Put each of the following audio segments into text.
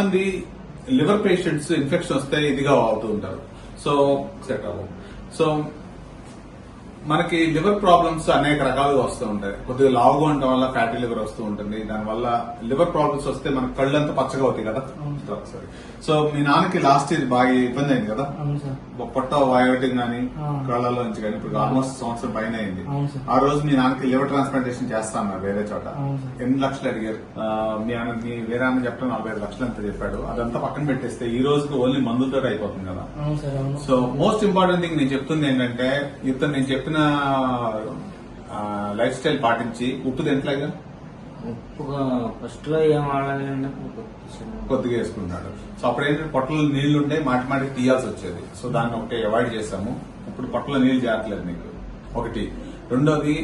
మంది liver patients infection వస్తే ఇదిగా అవుతూ ఉంటారు. సో సెట్ అవ్వం సో మనకి లివర్ ప్రాబ్లమ్స్ అనేక రకాలుగా వస్తూ ఉంటాయి. కొద్దిగా లావుగా ఉండడం వల్ల ఫ్యాటీ లివర్ వస్తూ ఉంటుంది. దానివల్ల లివర్ ప్రాబ్లమ్స్ వస్తే మన కళ్ళంతా పచ్చగా అవుతాయి కదా. సరే. సో మీ నాన్నకి లాస్ట్ ఇయర్ బాగా ఇబ్బంది అయింది కదా? పొట్ట వాయటం గానీ ఆ. కళ్ళలో నుంచి కానీ ఇప్పుడు ఆల్మోస్ట్ సంవత్సరం పైన అయింది. ఆ రోజు మీ నాన్నకి లివర్ ట్రాన్స్ప్లాంటేషన్ చేస్తా అన్నారు వేరే చోట. ఎన్ని లక్షలు అడిగారు? మీ ఆయన మీ వేరే ఆయన చెప్పడం నలభై ఐదు లక్షలు అంత చెప్పాడు. అదంతా పక్కన పెట్టేస్తే ఈ రోజుకి ఓన్లీ మందులతో అయిపోతుంది కదా. సో మోస్ట్ ఇంపార్టెంట్ థింగ్ నేను చెప్తుంది ఏంటంటే ఇతను నేను చెప్పిన లైఫ్ స్టైల్ పాటించి ఉప్పు తింటలేగా ఉప్పుగా ఫస్ట్లో ఏం వాడాలంటే కొద్దిగా వేసుకుంటాడు. సో అప్పుడు ఏంటంటే పొట్టలో నీళ్ళు ఉంటే మాటి మాటికి తీయాల్సి వచ్చేది. సో దాన్ని ఒకటి అవాయిడ్ చేసాము ఇప్పుడు పొట్టలో నీళ్ళు చేరట్లేదు నీకు ఒకటి. రెండోది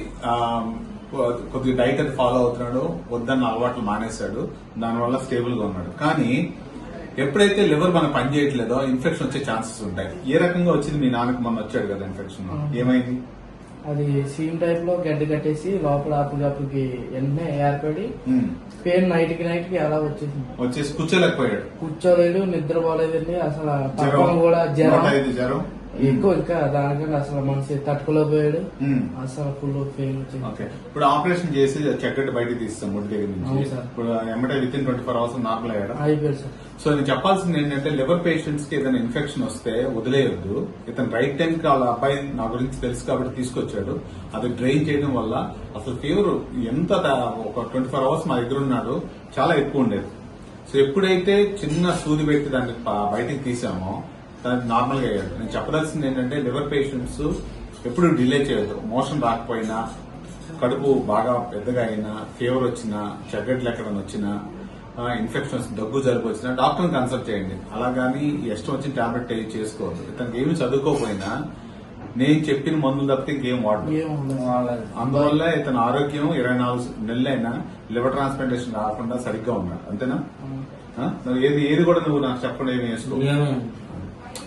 కొద్దిగా డైట్ అది ఫాలో అవుతున్నాడు. వద్దన్న అలవాట్లు మానేశాడు. దానివల్ల స్టేబుల్గా ఉన్నాడు. కానీ ఎప్పుడైతే లివర్ మనకు పని చేయట్లేదో ఇన్ఫెక్షన్ వచ్చే ఛాన్సెస్ ఉంటాయి. ఏ రకంగా వచ్చింది మీ నాన్నకి మొన్న వచ్చాడు కదా ఇన్ఫెక్షన్? ఏమైంది? అది సీమ్ టైప్లో గడ్డ కట్టేసి లోపల అప్పటికప్పుడుకి వెంటనే ఏర్పడి. పెయిన్ నైట్కి నైట్కి అలా వచ్చేసింది. వచ్చేసి కూర్చోలేకపోయాడు. కూర్చోలేడు నిద్ర పోలేదండి అసలు కూడా జ్వరం? ఎక్కువ ఇంకా దానికన్నా అసలు మనిషి తట్టుకోలేకపోయాడు. అసలు ఫుల్ పెయిన్ ఓకే. ఇప్పుడు ఆపరేషన్ చేసి చెక్కటి బయటికి తీస్తాం ముడి దగ్గర నుంచి. ఇప్పుడు ఎమ్మటే within twenty four hours normal అయ్యాడా? అయిపోయాడు సార్. సో నేను చెప్పాల్సింది ఏంటంటే లివర్ పేషెంట్స్కి ఏదైనా ఇన్ఫెక్షన్ వస్తే వదిలేయొద్దు. ఇతను రైట్ టైం కి వాళ్ళ అబ్బాయి నా గురించి తెలుసు కాబట్టి తీసుకొచ్చాడు. అది డ్రైన్ చేయడం వల్ల అసలు ఫీవర్ ఎంత ఒక ట్వంటీ ఫోర్ అవర్స్ మా దగ్గర ఉన్నాడు చాలా ఎక్కువ ఉండేది. సో ఎప్పుడైతే చిన్న సూది పెట్టి దాన్ని బయటికి తీసామో దానికి నార్మల్గా అయ్యాడు నేను చెప్పదలసింది ఏంటంటే లివర్ పేషెంట్స్ ఎప్పుడు డిలే చేయొద్దు. మోషన్ రాకపోయినా కడుపు బాగా పెద్దగా అయినా ఫీవర్ వచ్చినా చెగ్గట్లు ఎక్కడ వచ్చినా ఇన్ఫెక్షన్స్ దగ్గు జలుబు వచ్చినా డాక్టర్ని కన్సల్ట్ చేయండి. అలాగని ఇష్టం వచ్చిన టాబ్లెట్ అయ్యి చేసుకోవద్దు. ఇతనికి ఏమి చదువుకోకపోయినా నేను చెప్పిన మందులు తప్పితే ఇంకేం ఉండదు. అందువల్ల ఇతని ఆరోగ్యం ఇరవై నాలుగు నెలలైనా లివర్ ట్రాన్స్ప్లాంటేషన్ రాకుండా సరిగ్గా ఉన్నాడు అంతేనా? ఏది ఏది కూడా నువ్వు నాకు ఏమి వేసుకో